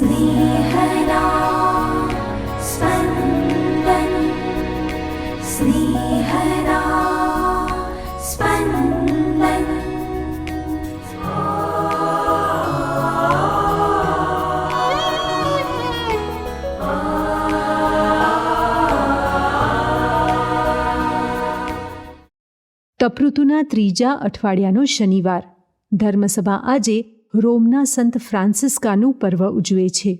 स्नेहदा स्पन्दन् स्नेहदा स्पन्दन् તપૃતુના ત્રીજા અઠવાડિયાનો શનિવાર ધર્મસભા આજે રોમના સંત ફ્રાન્સિસ્કાનું પર્વ ઉજવે છે.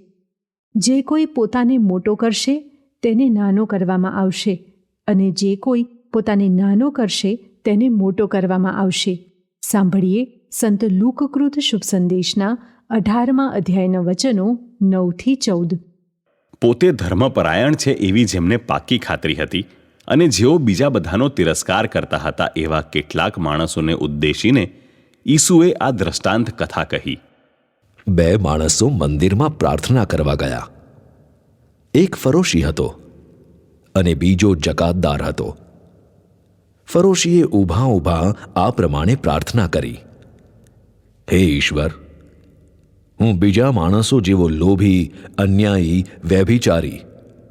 જે કોઈ પોતાને મોટો કરશે, તેને નાનો કરવામાં આવશે અને જે કોઈ પોતાને નાનો કરશે, તેને મોટો કરવામાં આવશે. સાંભળીએ સંત લુકકૃત શુભ સંદેશના અઢારમા અધ્યાયના વચનો નવથી ચૌદ. પોતે ધર્મપરાયણ છે એવી જેમને પાકી ખાતરી હતી અને જેઓ બીજા બધાનો તિરસ્કાર કરતા હતા એવા કેટલાક માણસોને ઉદ્દેશીને ઈસુએ આ દ્રષ્ટાંત કથા કહી. બે માણસો મંદિરમાં પ્રાર્થના કરવા ગયા. એક ફરોશી હતો અને બીજો જકાતદાર હતો. ફરોશીએ ઊભા ઊભા આ પ્રમાણે પ્રાર્થના કરી. હે ઈશ્વર, હું બીજા માણસો જેવો લોભી, અન્યાયી, વ્યભિચારી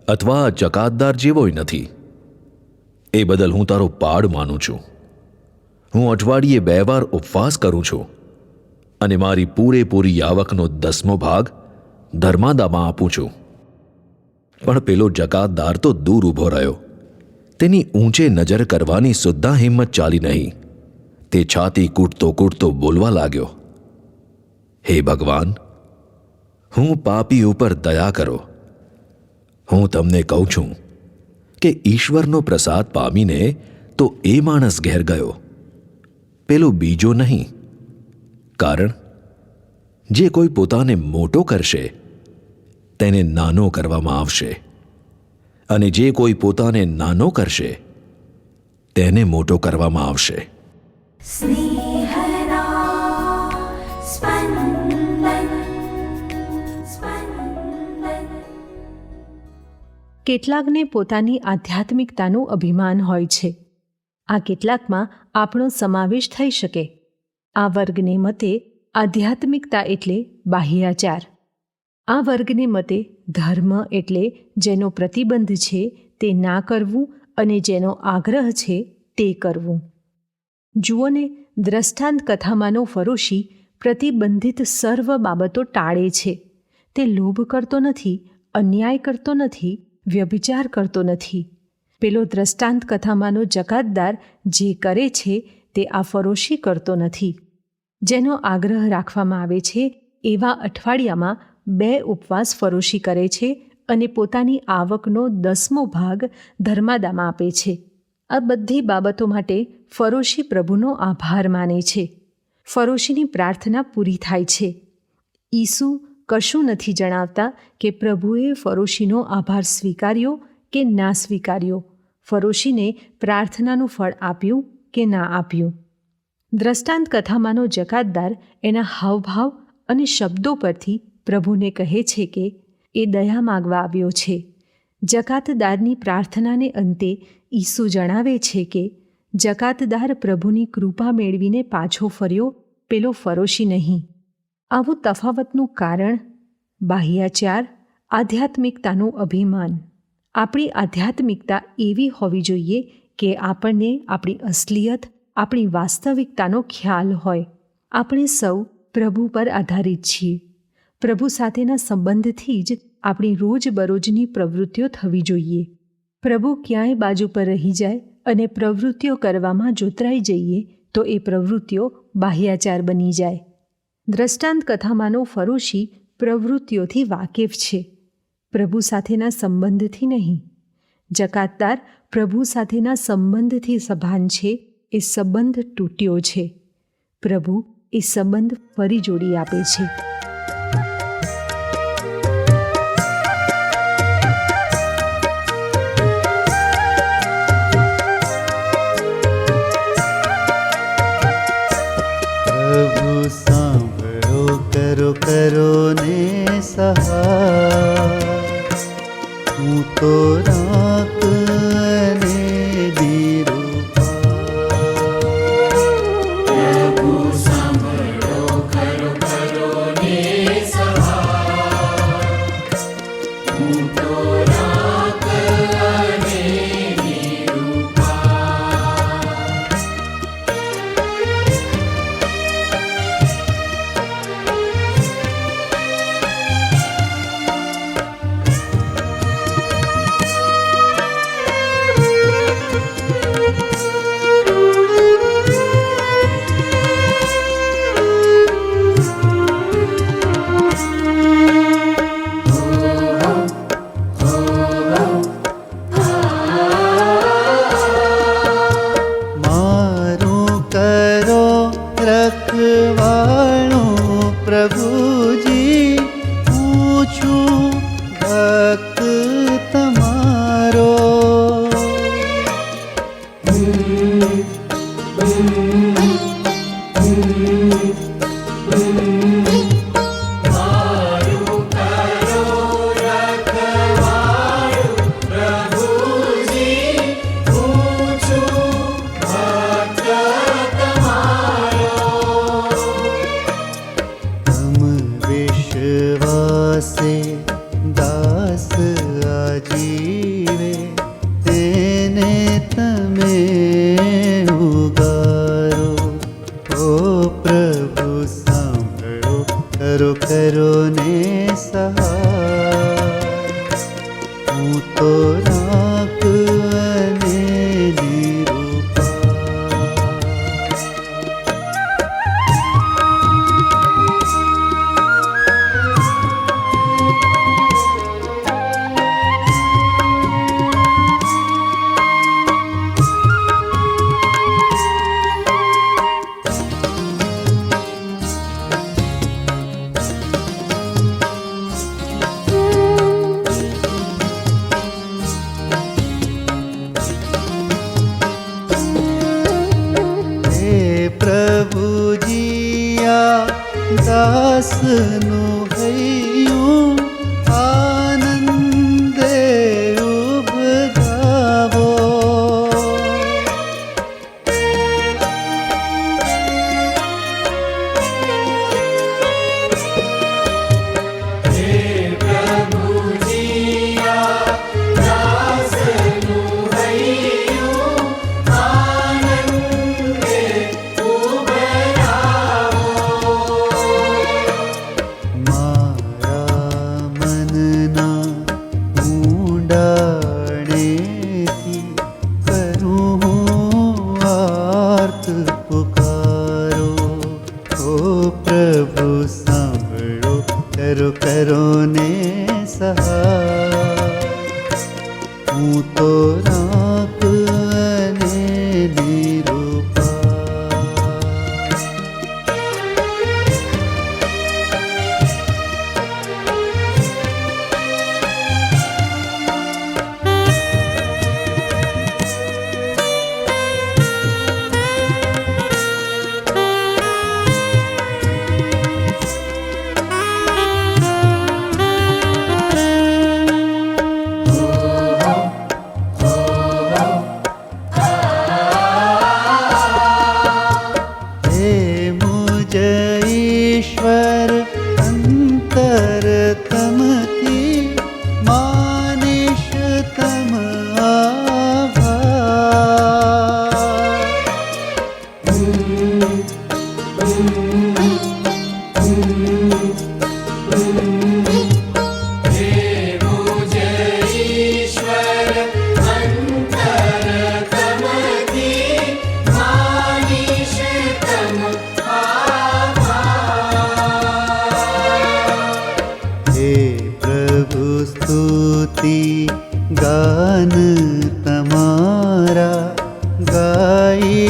અથવા જકાતદાર જેવોય નથી. એ બદલ હું તારો પાડ માનું છું. હું અઠવાડિયે બે વાર ઉપવાસ કરું છું અને મારી પૂરેપૂરી આવકનો દસમો ભાગ ધર્માદામાં આપું છું. પણ પેલો જકાતદાર તો દૂર ઊભો રહ્યો. તેની ઊંચે નજર કરવાની સુદ્ધા હિંમત ચાલી નહીં. તે છાતી કૂટતો કૂટતો બોલવા લાગ્યો. હે ભગવાન, હું પાપી ઉપર દયા કરો. હું તમને કહું છું કે ઈશ્વરનો પ્રસાદ પામીને તો એ માણસ ઘેર ગયો. પેલો બીજો નહીં. કારણ જે કોઈ પોતાને મોટો કરશે તેને નાનો કરવામાં આવશે. અને જે કોઈ પોતાને નાનો કરશે તેને મોટો કરવામાં આવશે. કેટલાકને પોતાની આધ્યાત્મિકતાનું અભિમાન હોય છે. આ કેટલાકમાં આપણો સમાવેશ થઈ શકે. આ વર્ગને મતે આધ્યાત્મિકતા એટલે બાહ્યાચાર. આ વર્ગને મતે ધર્મ એટલે જેનો પ્રતિબંધ છે તે ના કરવું અને જેનો આગ્રહ છે તે કરવું. જુઓને દ્રષ્ટાંત કથામાંનો ફરોશી પ્રતિબંધિત સર્વ બાબતો ટાળે છે. તે લોભ કરતો નથી, અન્યાય કરતો નથી, વ્યભિચાર કરતો નથી. પેલો દ્રષ્ટાંત કથામાંનો જકાતદાર જે કરે છે તે આ ફરોશી કરતો નથી. જેનો આગ્રહ રાખવામાં આવે છે, એવા અઠવાડિયામાં બે ઉપવાસ ફરોશી કરે છે અને પોતાની આવકનો દસમો ભાગ ધર્માદામાં આપે છે. આ બધી બાબતો માટે ફરોશી પ્રભુનો આભાર માને છે. ફરોશીની પ્રાર્થના પૂરી થાય છે. ઈસુ કશું નથી જણાવતા કે પ્રભુએ ફરોશીનો આભાર સ્વીકાર્યો કે ના સ્વીકાર્યો. ફરોશીને પ્રાર્થનાનું ફળ આપ્યું કે ના આપ્યું. દ્રષ્ટાંત કથામાંનો જકાતદાર એના હાવભાવ અને શબ્દો પરથી પ્રભુને કહે છે કે, એ દયા માગવા આવ્યો છે. જકાતદારની પ્રાર્થનાને અંતે ઈસુ જણાવે છે કે, જકાતદાર પ્રભુની કૃપા મેળવીને પાછો ફર્યો, પેલો ફરોશી નહીં. આવું તફાવતનું કારણ બાહ્યાચાર, આધ્યાત્મિકતાનું અભિમાન આપણી આધ્યાત્મિકતા એવી હોવી જોઈએ કે આપણને આપણી અસલિયત, આપણી વાસ્તવિકતાનો ખ્યાલ હોય. આપણે સૌ પ્રભુ પર આધારિત છીએ. પ્રભુ સાથેના સંબંધથી જ આપણી રોજબરોજની પ્રવૃત્તિઓ થવી જોઈએ. પ્રભુ ક્યાંય બાજુ પર રહી જાય અને પ્રવૃત્તિઓ કરવામાં જોતરાઈ જઈએ, તો એ પ્રવૃત્તિઓ બાહ્યાચાર બની જાય. દ્રષ્ટાંત કથામાંનો ફરોશી પ્રવૃત્તિઓથી વાકેફ છે. પ્રભુ સાથેના સંબંધથી નહીં. જકાતદાર પ્રભુ સાથેના સંબંધથી સભાન છે, એ સંબંધ તૂટ્યો છે. પ્રભુ એ સંબંધ ફરી જોડી આપે છે. કરો કરો ને સહાય. હું વિશ્વાસે દાસ આજીવે તેને તમે ઉગારો ઓ પ્રભુ સાંભળો કરો કરો ને સહાય હું તો રાખ ਦਾਸ ਨੂੰ ਹਈਉ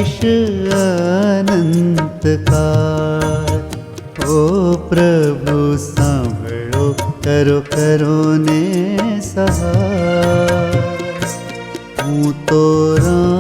ગાઈશ અનંત ओ પ્રભુ સાંભળો કરો કરો ને સહાય હું તો રાખ